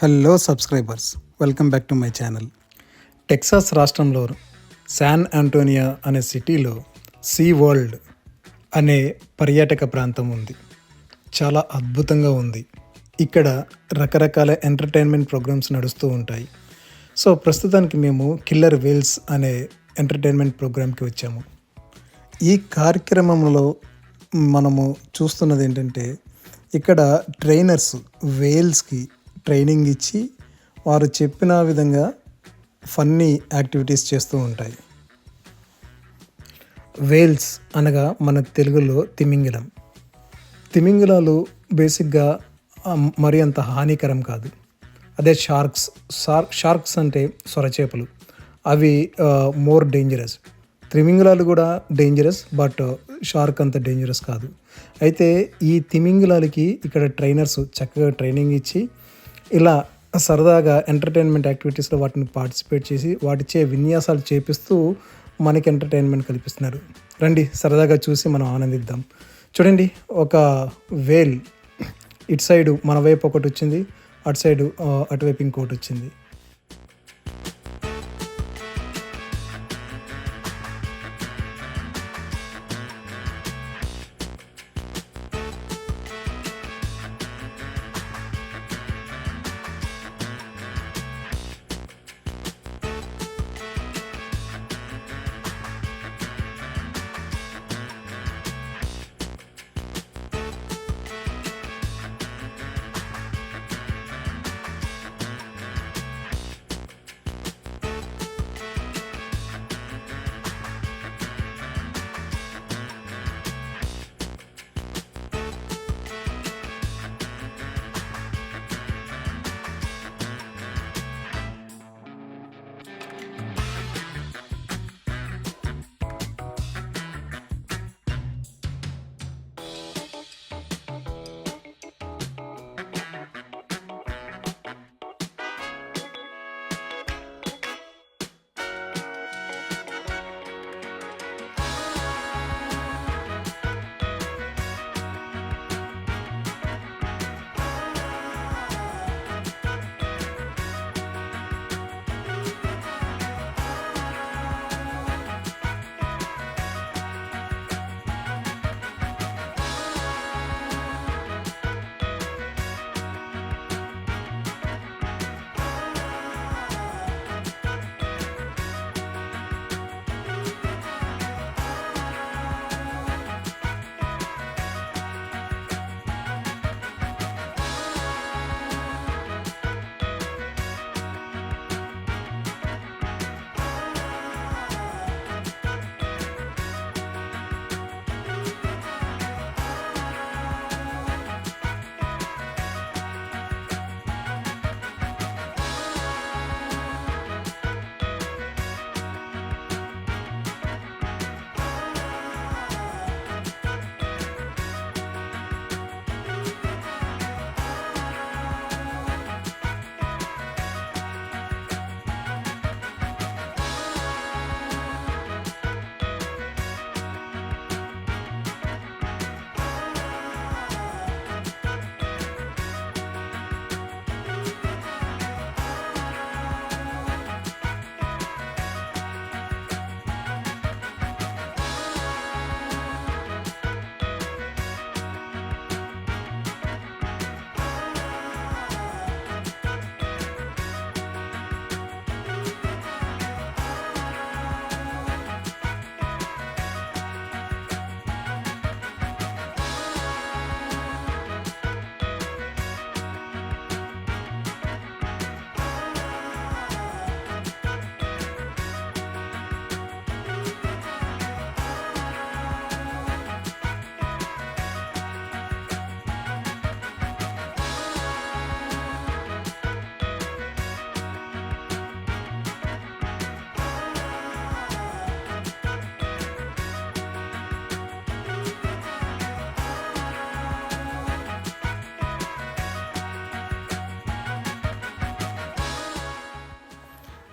Hello subscribers welcome back to my channel Texas రాష్ట్రంలో San Antonio అనే సిటీలో see world అనే పర్యాటక ప్రాంతం ఉంది. చాలా అద్భుతంగా ఉంది. ఇక్కడ రకరకాల ఎంటర్టైన్మెంట్ ప్రోగ్రామ్స్ నడుస్తూ ఉంటాయి. సో ప్రస్తుతానికి మేము కిల్లర్ వేల్స్ అనే ఎంటర్టైన్మెంట్ ప్రోగ్రామ్కి వచ్చాము. ఈ కార్యక్రమంలో మనము చూస్తున్నది ఏంటంటే ఇక్కడ ట్రైనర్స్ వేల్స్కి ట్రైనింగ్ ఇచ్చి వారు చెప్పిన విధంగా ఫన్నీ యాక్టివిటీస్ చేస్తూ ఉంటాయి. వేల్స్ అనగా మన తెలుగులో తిమింగిలం. తిమింగిలాలు బేసిక్గా మరి అంత హానికరం కాదు. అదే షార్క్స్ షార్క్ షార్క్స్ అంటే సొరచేపలు. అవి మోర్ డేంజరస్. తిమింగలాలు కూడా డేంజరస్ బట్ షార్క్ అంత డేంజరస్ కాదు. అయితే ఈ తిమింగిలాలకి ఇక్కడ ట్రైనర్స్ చక్కగా ట్రైనింగ్ ఇచ్చి ఇలా సరదాగా ఎంటర్టైన్మెంట్ యాక్టివిటీస్లో వాటిని పార్టిసిపేట్ చేసి వాటిచే విన్యాసాలు చేపిస్తూ మనకి ఎంటర్టైన్మెంట్ కల్పిస్తున్నారు. రండి సరదాగా చూసి మనం ఆనందిద్దాం. చూడండి ఒక వేల్ ఇటు సైడు మన వైపు ఒకటి వచ్చింది అటు సైడు అటువైపు ఇంకోటి వచ్చింది.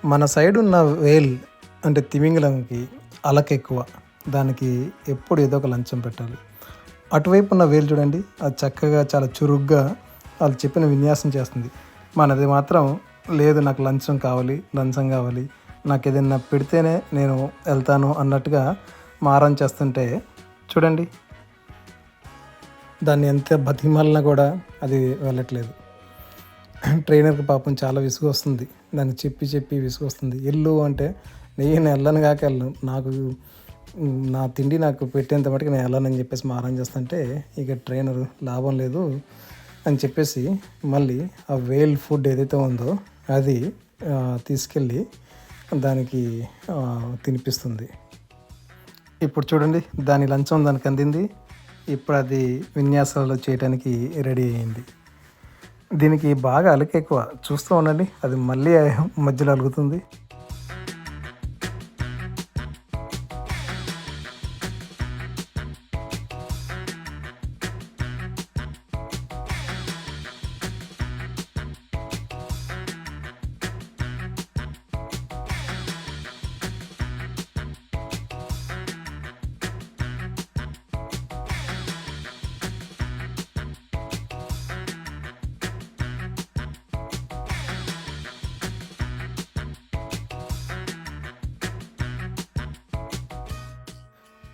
మన సైడ్ ఉన్న వేల్ అంటే తిమింగలంకి అలక ఎక్కువ. దానికి ఎప్పుడు ఏదో ఒక లంచం పెట్టాలి. అటువైపు ఉన్న వేలు చూడండి అది చక్కగా చాలా చురుగ్గా వాళ్ళు చెప్పిన విన్యాసం చేస్తుంది. మనది మాత్రం లేదు నాకు లంచం కావాలి లంచం కావాలి. నాకు ఏదైనా పెడితేనే నేను వెళ్తాను అన్నట్టుగా మారం చేస్తుంటే చూడండి. దాన్ని ఎంత బతిమాలినా కూడా అది వెళ్ళట్లేదు. ట్రైనర్కి పాపం చాలా విసుగు వస్తుంది దాన్ని చెప్పి చెప్పి విసుగు వస్తుంది ఎల్లు అంటే నేను వెళ్ళను కాక వెళ్ళను. నాకు నా తిండి నాకు పెట్టేంత మటుకు నేను వెళ్ళనని చెప్పేసి మారం చేస్తుంటే ఇక ట్రైనర్ లాభం లేదు అని చెప్పేసి మళ్ళీ ఆ వేల్ ఫుడ్ ఏదైతే ఉందో అది తీసుకెళ్ళి దానికి తినిపిస్తుంది. ఇప్పుడు చూడండి దాని లంచం దానికి అందింది. ఇప్పుడు అది విన్యాసాలు చేయడానికి రెడీ అయింది దీనికి బాగా అలక ఎక్కువ. చూస్తూ ఉండండి. అది మళ్ళీ మధ్యలో అలుగుతుంది.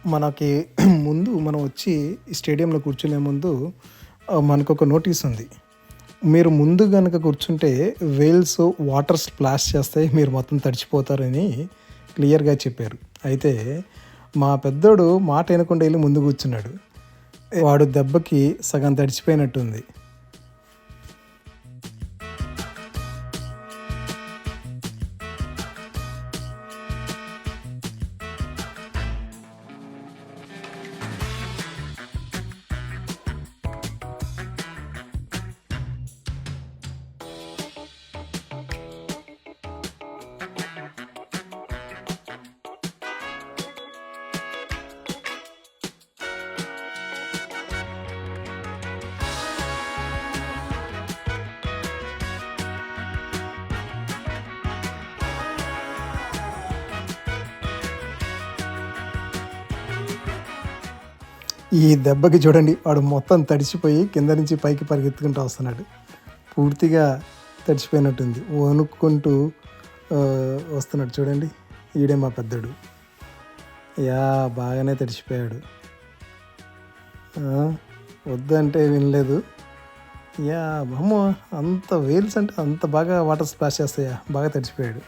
మనకి ముందు మనం వచ్చి స్టేడియంలో కూర్చునే ముందు మనకు ఒక నోటీస్ ఉంది. మీరు ముందు కనుక కూర్చుంటే వేల్స్ వాటర్ స్ప్లాష్ చేస్తాయి మీరు మొత్తం తడిచిపోతారని క్లియర్గా చెప్పారు. అయితే మా పెద్దోడు మాట వినకుండా వెళ్ళి ముందు కూర్చున్నాడు. వాడు దెబ్బకి సగం తడిచిపోయినట్టుంది. ఈ దెబ్బకి చూడండి వాడు మొత్తం తడిసిపోయి కింద నుంచి పైకి పరిగెత్తుకుంటూ వస్తున్నాడు. పూర్తిగా తడిచిపోయినట్టుంది వణుక్కుంటూ వస్తున్నాడు. చూడండి ఈడే మా పెద్దడు. యా బాగానే తడిచిపోయాడు వద్దంటే వినలేదు. యా అమ్మో అంత వేల్స్ అంటే అంత బాగా వాటర్ స్ప్లాష్ చేస్తాయా? బాగా తడిచిపోయాడు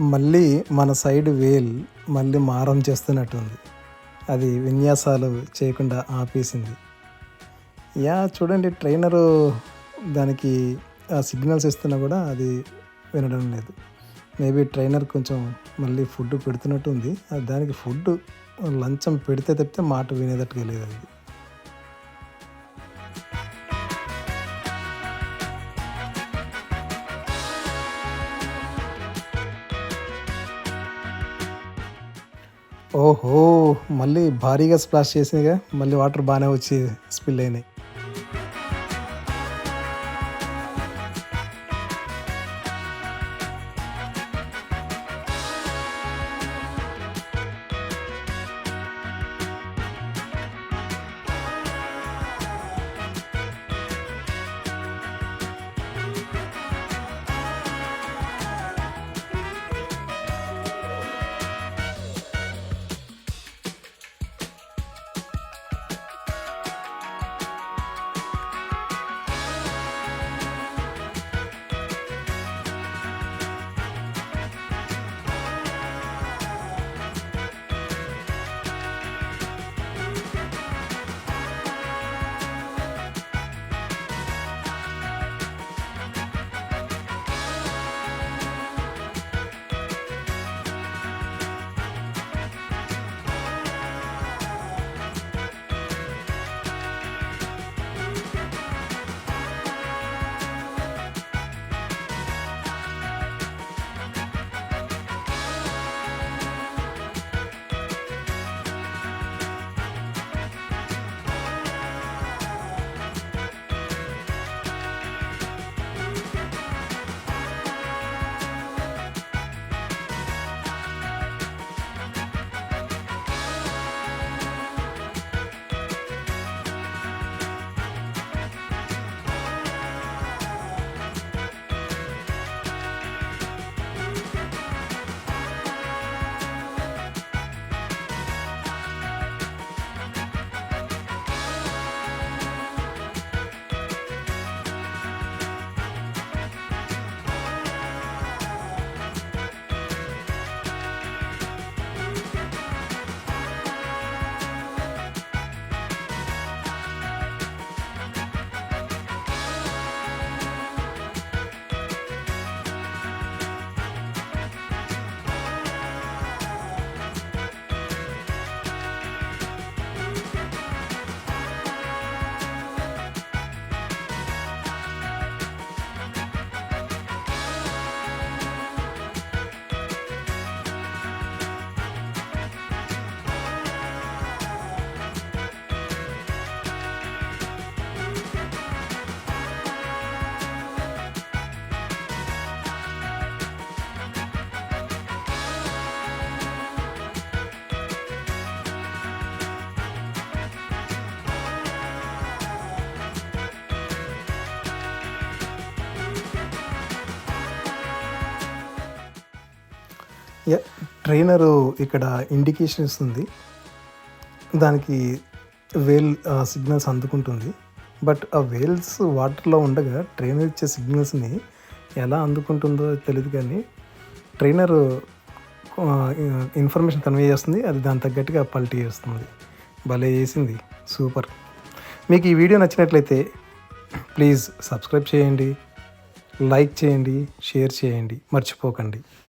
మళ్ళీ మన సైడ్ వేల్ మళ్ళీ మారం చేస్తున్నట్టుంది. అది విన్యాసాలు చేయకుండా ఆపేసింది. యా చూడండి ట్రైనరు దానికి ఆ సిగ్నల్స్ ఇస్తున్నా కూడా అది వినడం లేదు. మేబీ ట్రైనర్ కొంచెం మళ్ళీ ఫుడ్ పెడుతున్నట్టు ఉంది అది దానికి ఫుడ్ లంచం పెడితే తప్పితే మాట వినేటట్టుగా లేదు అది. ఓహో మళ్ళీ భారీగా స్ప్లాష్ చేసినాయిగా మళ్ళీ వాటర్ బాగానే వచ్చి స్పిల్ అయినాయి. ట్రైనరు ఇక్కడ ఇండికేషన్ ఇస్తుంది. దానికి వేల్ సిగ్నల్స్ అందుకుంటుంది. బట్ ఆ వేల్స్ వాటర్లో ఉండగా ట్రైనర్ ఇచ్చే సిగ్నల్స్ని ఎలా అందుకుంటుందో తెలియదు కానీ ట్రైనర్ ఇన్ఫర్మేషన్ కన్వే చేస్తుంది. అది దాని తగ్గట్టుగా పల్టీ చేస్తుంది. భలే చేసింది. సూపర్. మీకు ఈ వీడియో నచ్చినట్లయితే ప్లీజ్ సబ్స్క్రైబ్ చేయండి లైక్ చేయండి షేర్ చేయండి. మర్చిపోకండి.